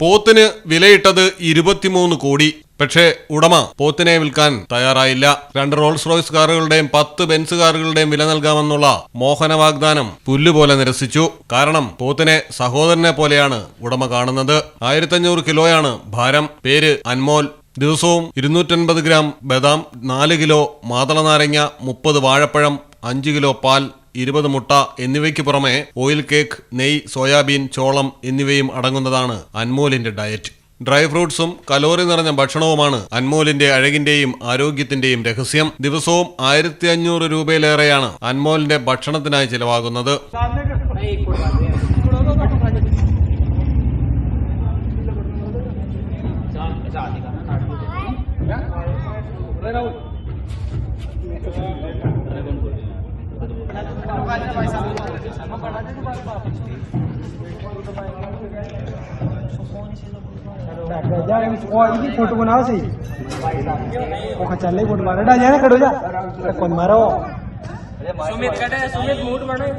പോത്തിന് വിലയിട്ടത് ഇരുപത്തിമൂന്ന് കോടി. പക്ഷേ ഉടമ പോത്തിനെ വിൽക്കാൻ തയ്യാറായില്ല. രണ്ട് റോൾസ് റോയ്സ് കാറുകളുടെയും പത്ത് ബെൻസ് കാറുകളുടെയും വില നൽകാമെന്നുള്ള മോഹന വാഗ്ദാനം പുല്ലുപോലെ നിരസിച്ചു. കാരണം പോത്തിനെ സഹോദരനെ പോലെയാണ് ഉടമ കാണുന്നത്. ആയിരത്തഞ്ഞൂറ് കിലോയാണ് ഭാരം. പേര് അൻമോൽ. ദിവസവും ഇരുന്നൂറ്റൻപത് ഗ്രാം ബദാം നാല് കിലോ മാതള നാരങ്ങ മുപ്പത് വാഴപ്പഴം അഞ്ച് കിലോ പാൽ ഇരുപത് മുട്ട എന്നിവയ്ക്ക് പുറമെ ഓയിൽ കേക്ക് നെയ് സോയാബീൻ ചോളം എന്നിവയും അടങ്ങുന്നതാണ് അൻമോലിന്റെ ഡയറ്റ് ഡ്രൈ ഫ്രൂട്ട്സും കലോറി നിറഞ്ഞ ഭക്ഷണവുമാണ് അൻമോലിന്റെ അഴകിന്റെയും ആരോഗ്യത്തിന്റെയും രഹസ്യം ദിവസവും ആയിരത്തി അഞ്ഞൂറ് രൂപയിലേറെയാണ് അൻമോലിന്റെ ഭക്ഷണത്തിനായി ചിലവാകുന്നത് ફોટો બનાવશે ઓખા ચાલે ફોટો મારે ડા જાને કડો જા કોણ મારો સુમિત કડે સુમિત મૂડ બનાય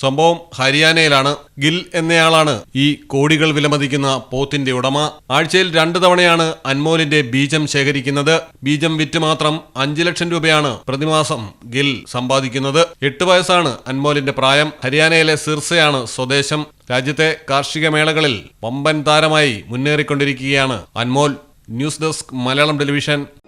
സംഭവം ഹരിയാനയിലാണ്. ഗിൽ എന്നയാളാണ് ഈ കോടികൾ വിലമതിക്കുന്ന പോത്തിന്റെ ഉടമ. ആഴ്ചയിൽ രണ്ടു തവണയാണ് അൻമോലിന്റെ ബീജം ശേഖരിക്കുന്നത്. ബീജം വിറ്റ് മാത്രം അഞ്ചു ലക്ഷം രൂപയാണ് പ്രതിമാസം ഗിൽ സമ്പാദിക്കുന്നത്. എട്ട് വയസ്സാണ് അൻമോലിന്റെ പ്രായം. ഹരിയാനയിലെ സിർസയാണ് സ്വദേശം. രാജ്യത്തെ കാർഷിക മേളകളിൽ പമ്പൻ താരമായി മുന്നേറിക്കൊണ്ടിരിക്കുകയാണ് Anmol. News desk Malayalam television.